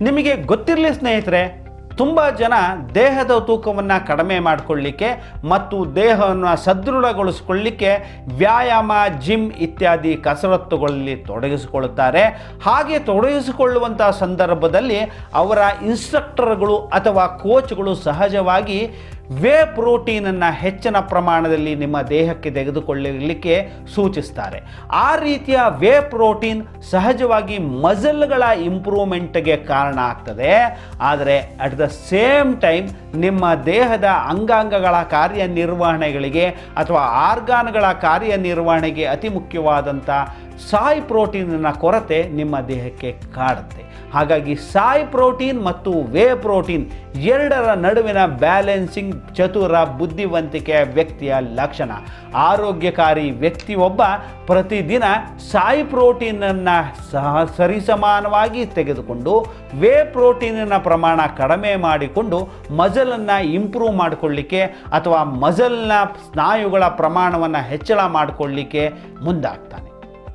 ನಿಮಗೆ ಗೊತ್ತಿರಲಿ ಸ್ನೇಹಿತರೆ ತುಂಬ ಜನ ದೇಹದ ತೂಕವನ್ನು ಕಡಿಮೆ ಮಾಡಿಕೊಳ್ಳಿಕ್ಕೆ ಮತ್ತು ದೇಹವನ್ನು ಸದೃಢಗೊಳಿಸಿಕೊಳ್ಳಿಕ್ಕೆ ವ್ಯಾಯಾಮ, ಜಿಮ್ ಇತ್ಯಾದಿ ಕಸರತ್ತುಗಳಲ್ಲಿ ತೊಡಗಿಸಿಕೊಳ್ಳುತ್ತಾರೆ. ಹಾಗೆ ತೊಡಗಿಸಿಕೊಳ್ಳುವಂಥ ಸಂದರ್ಭದಲ್ಲಿ ಅವರ ಇನ್ಸ್ಟ್ರಕ್ಟರ್ಗಳು ಅಥವಾ ಕೋಚ್ಗಳು ಸಹಜವಾಗಿ ವೇ ಪ್ರೋಟೀನನ್ನು ಹೆಚ್ಚಿನ ಪ್ರಮಾಣದಲ್ಲಿ ನಿಮ್ಮ ದೇಹಕ್ಕೆ ತೆಗೆದುಕೊಳ್ಳಲಿಕ್ಕೆ ಸೂಚಿಸ್ತಾರೆ. ಆ ರೀತಿಯ ವೇ ಪ್ರೋಟೀನ್ ಸಹಜವಾಗಿ ಮಜಲ್ಗಳ ಇಂಪ್ರೂವ್ಮೆಂಟ್ಗೆ ಕಾರಣ ಆಗ್ತದೆ. ಆದರೆ ಅಟ್ ದ ಸೇಮ್ ಟೈಮ್ ನಿಮ್ಮ ದೇಹದ ಅಂಗಾಂಗಗಳ ಕಾರ್ಯನಿರ್ವಹಣೆಗಳಿಗೆ ಅಥವಾ ಆರ್ಗಾನ್ಗಳ ಕಾರ್ಯನಿರ್ವಹಣೆಗೆ ಅತಿ ಮುಖ್ಯವಾದಂಥ ಸಾಯ್ ಪ್ರೋಟೀನಿನ ಕೊರತೆ ನಿಮ್ಮ ದೇಹಕ್ಕೆ ಕಾಡುತ್ತೆ. ಹಾಗಾಗಿ ಸಾಯ್ ಪ್ರೋಟೀನ್ ಮತ್ತು ವೇ ಪ್ರೋಟೀನ್ ಎರಡರ ನಡುವಿನ ಬ್ಯಾಲೆನ್ಸಿಂಗ್ ಚತುರ ಬುದ್ಧಿವಂತಿಕೆಯ ವ್ಯಕ್ತಿಯ ಲಕ್ಷಣ. ಆರೋಗ್ಯಕಾರಿ ವ್ಯಕ್ತಿಯೊಬ್ಬ ಪ್ರತಿದಿನ ಸಾಯ್ ಪ್ರೋಟೀನನ್ನು ಸಹ ಸರಿಸಮಾನವಾಗಿ ತೆಗೆದುಕೊಂಡು ವೇ ಪ್ರೋಟೀನಿನ ಪ್ರಮಾಣ ಕಡಿಮೆ ಮಾಡಿಕೊಂಡು ಮಜಲನ್ನು ಇಂಪ್ರೂವ್ ಮಾಡಿಕೊಳ್ಳಿಕ್ಕೆ ಅಥವಾ ಮಜಲ್ನ ಸ್ನಾಯುಗಳ ಪ್ರಮಾಣವನ್ನು ಹೆಚ್ಚಳ ಮಾಡಿಕೊಳ್ಳಿಕ್ಕೆ ಮುಂದಾಗ್ತಾನೆ.